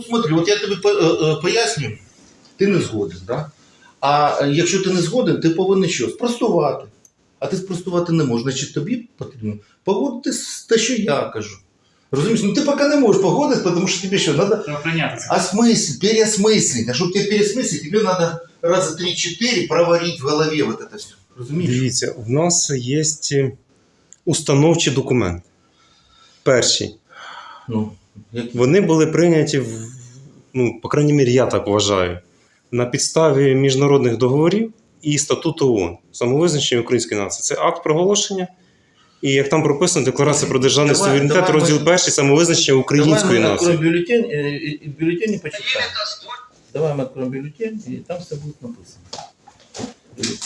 Ну смотри, от я тобі по- е, е, поясню, ти не згоден, да? А е, якщо ти не згоден, ти повинен що? Спростувати. А ти спростувати не можеш. Значить, тобі потрібно погодитись з те, що я кажу. Розумієш, ну ти поки не можеш погодитись, тому що тобі що, треба Треба прийняти це. осмыслить, переосмыслить. А чтобы тебе переосмыслить, тебе надо раза 3-4 проварить в голове вот это все. Разумеешь? Дивіться, в нас є установчі документи. Перші. Ну, як... Вони були прийняті, в, ну, по крайній мірі, я так вважаю, на підставі міжнародних договорів і статуту ООН. Самовизначення української нації. Це акт проголошення. І як там прописано, декларація про державний Давай, суверенітет, давай ми- розділ перший, самовизначення української Давай мы нації. откроем бюллетень, э, и- и бюллетень и почитаем. Давай мы откроем бюллетень, и там все будет написано. Бюллетень.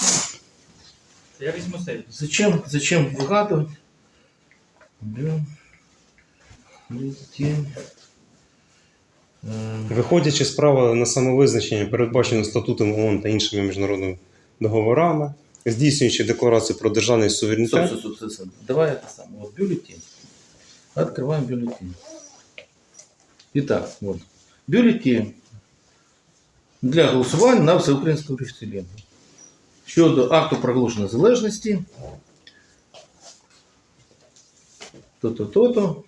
Я візьму сейф. Зачем, зачем выгадывать? Бю- Бюллетень. Э, Виходячи з права на самовизначення, передбачено статутом ООН та іншими міжнародними договорами, здійснюючи декларацію про державний Стоп, суверенітет, стоп, стоп, стоп, стоп. Давай это самое. Вот бюллетень. Открываем бюллетень. Итак, вот. Бюллетень для голосування на всеукраїнському референдумі. Щодо акту проголошення незалежності. То-то, то-то,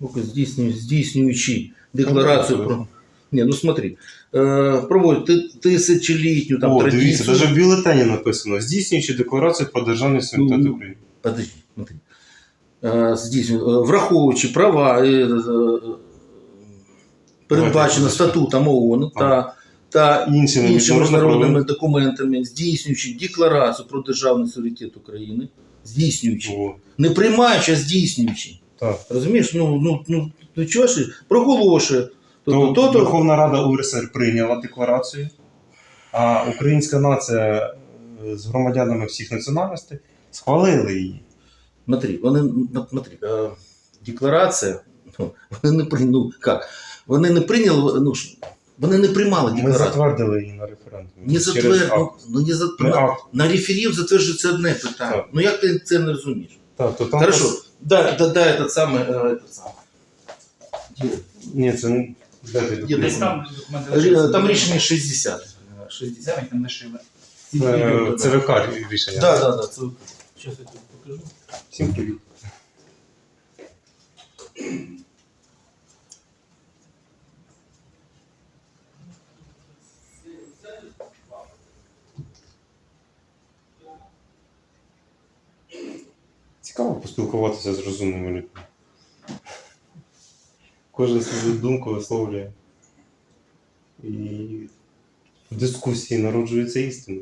здійснюючи, декларацію про. Ні, ну смотри, е, проводять тисячолітню там О, традицію. дивіться, навіть в бюлетені написано, здійснюючи декларацію про державний суверенітет Ну, України. Подожди, смотри. Е, Здійснює, е, враховуючи права, передбачено статутом ООН та, та Іншими міжнародними документами, здійснюючи декларацію про державний суверенітет України, здійснюючи, О, не приймаючи, а здійснюючи. Так. Розумієш? Ну, ну, ну, ну чого ж, проголошує. То, То, то, то, Верховна Рада УРСР прийняла декларацію, а українська нація е, з громадянами всіх національностей схвалили її. Смотри, вони, ну, смотри, е, декларація, ну, вони не прийняли, ну, як? Вони не прийняли, ну, вони не приймали Ми затвердили її на референдумі. Не Через затвердили, ну, не за... На, на реферів затверджується одне питання. Так. Ну як ти це не розумієш? Так, то там Хорошо, да, да, да, этот самый, э, этот самый. Где? Ні, це не де ти Є Десь документ? там документи Ре- лишилися. Там рішення 60. Е, 60. Заміть, там лишили. Е, ЦВК рішення. Да, да, да. Це... Сейчас я тобі покажу. Всім привіт. Цікаво поспілкуватися з розумними людьми. Кожен свою думку висловлює. І в дискусії народжується істина.